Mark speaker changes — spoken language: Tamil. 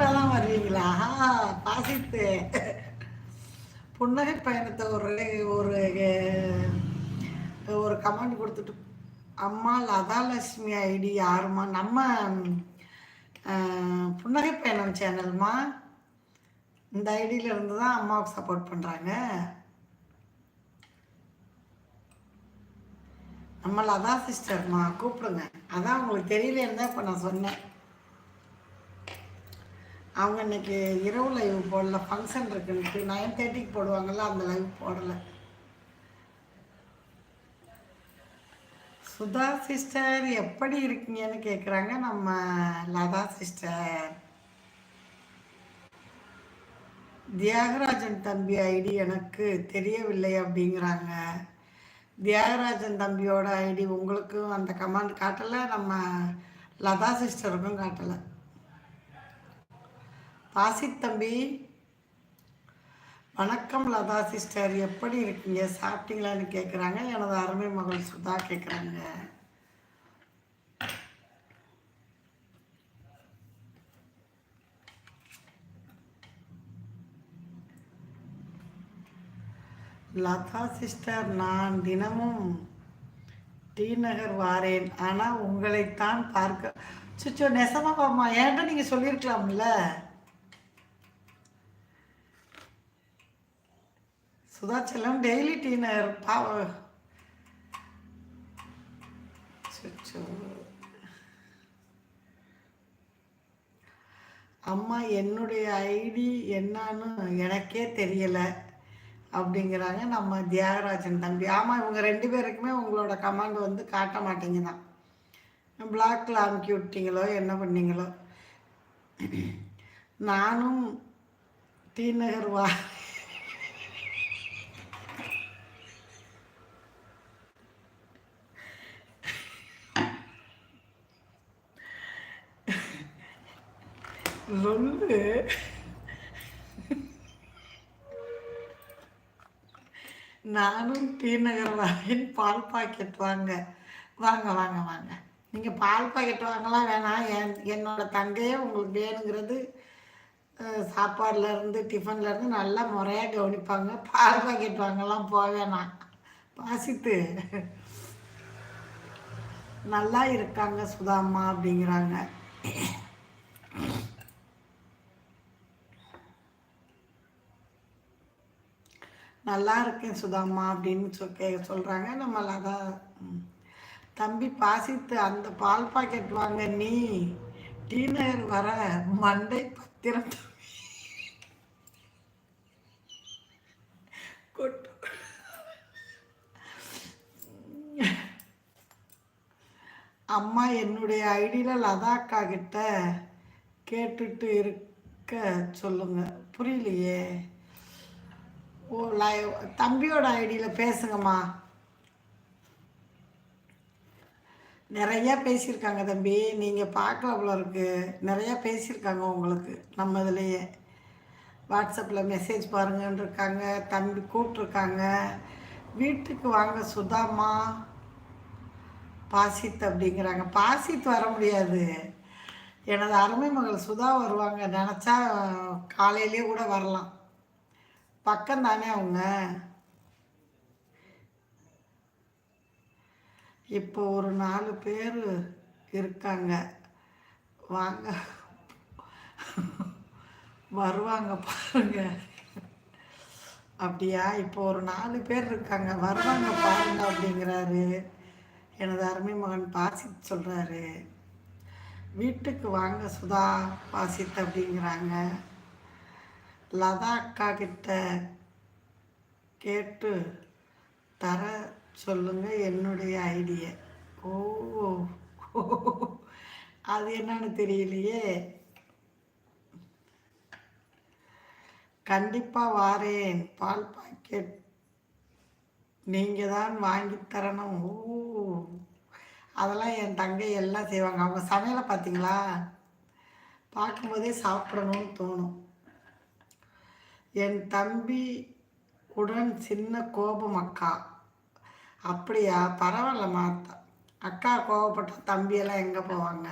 Speaker 1: கூப்பிட்டா வருவீங்களா? பாசித்து புன்னகை பயணத்தை ஒரு ஒரு ஒரு கமெண்ட் கொடுத்துட்டு அம்மா லதாலட்சுமி ஐடி யாருமா நம்ம புன்னகை பயணம் சேனல்மா. இந்த ஐடியில இருந்து தான் அம்மாவுக்கு சப்போர்ட் பண்ணுறாங்க நம்ம லதா சிஸ்டர்மா கூப்பிடுங்க. அதான் உங்களுக்கு தெரியலேன்னு தான் இப்போ நான் சொன்னேன். அவங்க இன்னைக்கு இரவு லைவ் போடல ஃபங்க்ஷன் இருக்குன்ட்டு நைன் தேர்ட்டிக்கு போடுவாங்கள்ல அந்த லைவ் போடலை. சுதா சிஸ்டர் எப்படி இருக்கீங்கன்னு கேட்குறாங்க நம்ம லதா சிஸ்டர் தியாகராஜன் தம்பி ஐடி எனக்கு தெரியவில்லை அப்படிங்கிறாங்க. தியாகராஜன் தம்பியோட ஐடி உங்களுக்கும் அந்த கமாண்ட் காட்டலை நம்ம லதா சிஸ்டருக்கும் காட்டலை. பாசித் தம்பி வணக்கம் லதா சிஸ்டர். எப்படி இருக்கீங்க? சாப்பிட்டீங்களான்னு கேட்குறாங்க எனது அருமை மகள் சுதா கேட்குறாங்க லதா சிஸ்டர் நான் தினமும் டி நகர் வாரேன். ஆனால் உங்களைத்தான் பார்க்க சுச்சோ நெசமாவாம்மா ஏன்டா நீங்கள் சொல்லியிருக்கலாம்ல? சுதாச்சலம் டெய்லி டி நகர் பாவ அம்மா என்னுடைய ஐடி என்னன்னு எனக்கே தெரியலை அப்படிங்கிறாங்க நம்ம தியாகராஜன் தம்பி. ஆமாம் இவங்க ரெண்டு பேருக்குமே உங்களோட கமாண்ட் வந்து காட்ட மாட்டேங்குதான். பிளாக்ல அமுக்கி விட்டீங்களோ என்ன பண்ணீங்களோ. நானும் டி நகர் வா சொல்லு நானும் டி நகர் பால் பாக்கெட் வாங்க. வாங்க வாங்க வாங்க. நீங்கள் பால் பாக்கெட் வாங்கலாம் வேணாம். என் என்னோட தங்கையே உங்களுக்கு வேணுங்கிறது சாப்பாடுலேருந்து டிஃபன்லேருந்து இருந்து நல்லா முறையாக கவனிப்பாங்க. பால் பாக்கெட் வாங்கலாம் போக பாசித்து நல்லா இருக்காங்க சுதாம்மா அப்படிங்கிறாங்க. நல்லா இருக்கேன் சுதாம்மா அப்படின்னு சொ கே சொல்கிறாங்க நம்ம லதா தம்பி பாசித்து அந்த பால் பாக்கெட் வாங்க நீ டீனர் வர மண்டை பத்திரம் கொட்டு. அம்மா என்னுடைய ஐடியில் லதா அக்கா கிட்ட கேட்டுட்டு இருக்க சொல்லுங்க. புரியலையே. ஓ லைவ் தம்பியோட ஐடியில் பேசுங்கம்மா. நிறையா பேசியிருக்காங்க தம்பி நீங்கள் பார்க்கல போல இருக்கு. நிறையா பேசியிருக்காங்க உங்களுக்கு நம்ம இதுலேயே. வாட்ஸ்அப்பில் மெசேஜ் பாருங்கன்னு இருக்காங்க தம்பி கூப்பிட்ருக்காங்க வீட்டுக்கு வாங்க சுதாம்மா. பாசித் அப்படிங்கிறாங்க. பாசித் வர முடியாது. எனது அருமை மகள் சுதா வருவாங்க. நினச்சா காலையிலேயே கூட வரலாம். பக்கம் தானே அவங்க? இப்போ ஒரு நாலு பேர் இருக்காங்க. வாங்க. வருவாங்க பாருங்க. அப்படியா? இப்போ ஒரு நாலு பேர் இருக்காங்க. வருவாங்க பாருங்க அப்படிங்கிறாரு. எனது அருமை மகன் பாசித் சொல்கிறாரு வீட்டுக்கு வாங்க சுதா பாசித் அப்படிங்கிறாங்க. லதா அக்கா கிட்ட கேட்டு தர சொல்லுங்க என்னுடைய ஐடியை. ஓ அது என்னன்னு தெரியலையே. கண்டிப்பாக வாரேன். பால் பாக்கெட் நீங்கள் தான் வாங்கி தரணும். ஓ அதெல்லாம் என் தங்கை எல்லாம் செய்வாங்க. அவங்க சமையலை பார்த்தீங்களா? பார்க்கும்போதே சாப்பிடணும்னு தோணும். என் தம்பி உடன் சின்ன கோபம் அக்கா. அப்படியா? பரவாயில்லம்மா. த- அக்கா கோபப்பட்ட தம்பியெல்லாம் எங்கே போவாங்க?